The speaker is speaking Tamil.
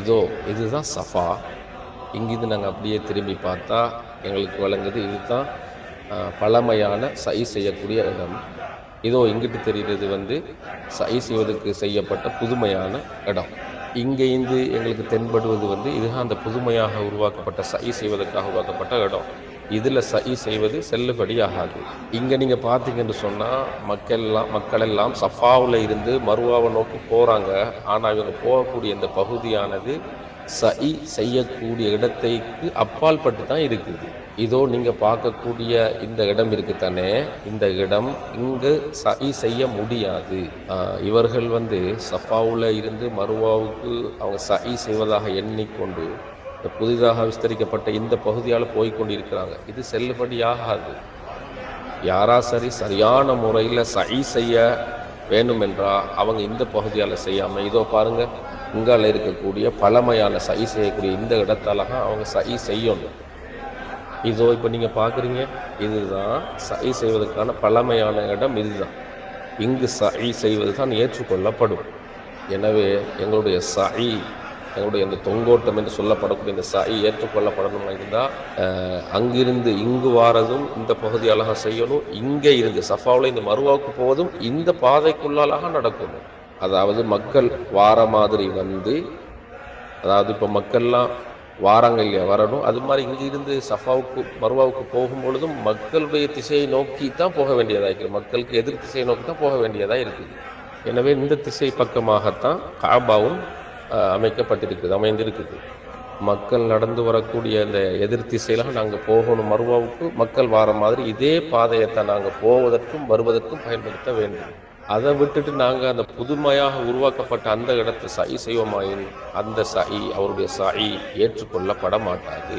இதோ இதுதான் சஃபா. இங்கிருந்து நாங்கள் அப்படியே திரும்பி பார்த்தா எங்களுக்கு வழங்குது இதுதான் பழமையான சை செய்யக்கூடிய இடம். இதோ இங்கிட்டு தெரிகிறது வந்து சை செய்வதற்கு செய்யப்பட்ட புதுமையான இடம். இங்கேருந்து எங்களுக்கு தென்படுவது வந்து இதுதான் அந்த புதுமையாக உருவாக்கப்பட்ட சை செய்வதற்காக உருவாக்கப்பட்ட இடம். இதில் சை செய்வது செல்லுபடி ஆகாது இங்கே நீங்கள் பார்த்தீங்கன்னு சொன்னால் மக்கள்லாம் மக்கள் எல்லாம் சஃபாவில் இருந்து மருவாவை நோக்கி போகிறாங்க ஆனால் இவங்க போகக்கூடிய இந்த பகுதியானது சஹி செய்யக்கூடிய இடத்தைக்கு அப்பால் பட்டு தான் இருக்குது. இதோ நீங்கள் பார்க்கக்கூடிய இந்த இடம் இருக்குத்தானே இந்த இடம் இங்கு சஹி செய்ய முடியாது. இவர்கள் வந்து சஃபாவில் இருந்து மருவாவுக்கு அவங்க சஹி செய்வதாக எண்ணிக்கொண்டு இந்த புதிதாக விஸ்தரிக்கப்பட்ட இந்த பகுதியால் போய்கொண்டிருக்கிறாங்க இது செல்லுபடியாகாது. யாரா சரி சரியான முறையில் சை செய்ய வேண்டுமென்றா அவங்க இந்த பகுதியால் செய்யாமல் இதோ பாருங்கள் இங்கால இருக்கக்கூடிய பழமையான சை செய்யக்கூடிய இந்த இடத்தால தான் அவங்க சை செய்யணும். இதோ இப்போ நீங்கள் பார்க்குறீங்க இதுதான் சை செய்வதற்கான பழமையான இடம் இதுதான். இங்கு சை செய்வது தான் ஏற்றுக்கொள்ளப்படும். எனவே எங்களுடைய சை எங்களுடைய இந்த தொங்கோட்டம் என்று சொல்லப்படக்கூடிய இந்த சாயை ஏற்றுக்கொள்ளப்படணும் இருந்தால் அங்கிருந்து இங்கு வாரதும் இந்த பகுதி அழகாக செய்யணும். இங்கே இருந்து சஃபாவில் இந்த மருவாவுக்கு போவதும் இந்த பாதைக்குள்ளாலாக நடக்கணும். அதாவது மக்கள் வார மாதிரி வந்து அதாவது இப்போ மக்கள்லாம் வாராங்க இல்லையா வரணும். அது மாதிரி இங்கிருந்து சஃபாவுக்கு மருவாவுக்கு போகும் பொழுதும் மக்களுடைய திசையை நோக்கி தான் போக வேண்டியதாக இருக்குது. மக்களுக்கு எதிர் திசையை நோக்கி தான் போக வேண்டியதாக இருக்குது. எனவே இந்த திசை பக்கமாகத்தான் காபாவும் அமைக்கப்பட்டிருக்குது அமைந்திருக்குது. மக்கள் நடந்து வரக்கூடிய இந்த எதிர் திசையில நாங்கள் போகணும். மருவாவுக்கு மக்கள் வார மாதிரி இதே பாதையைத்தான் நாங்கள் போவதற்கும் வருவதற்கும் பயன்படுத்த வேண்டும். அதை விட்டுட்டு நாங்கள் அந்த புதுமையாக உருவாக்கப்பட்ட அந்த இடத்தை சை செய்வோமாயின் அந்த சை அவருடைய சை ஏற்றுக்கொள்ளப்பட மாட்டாது.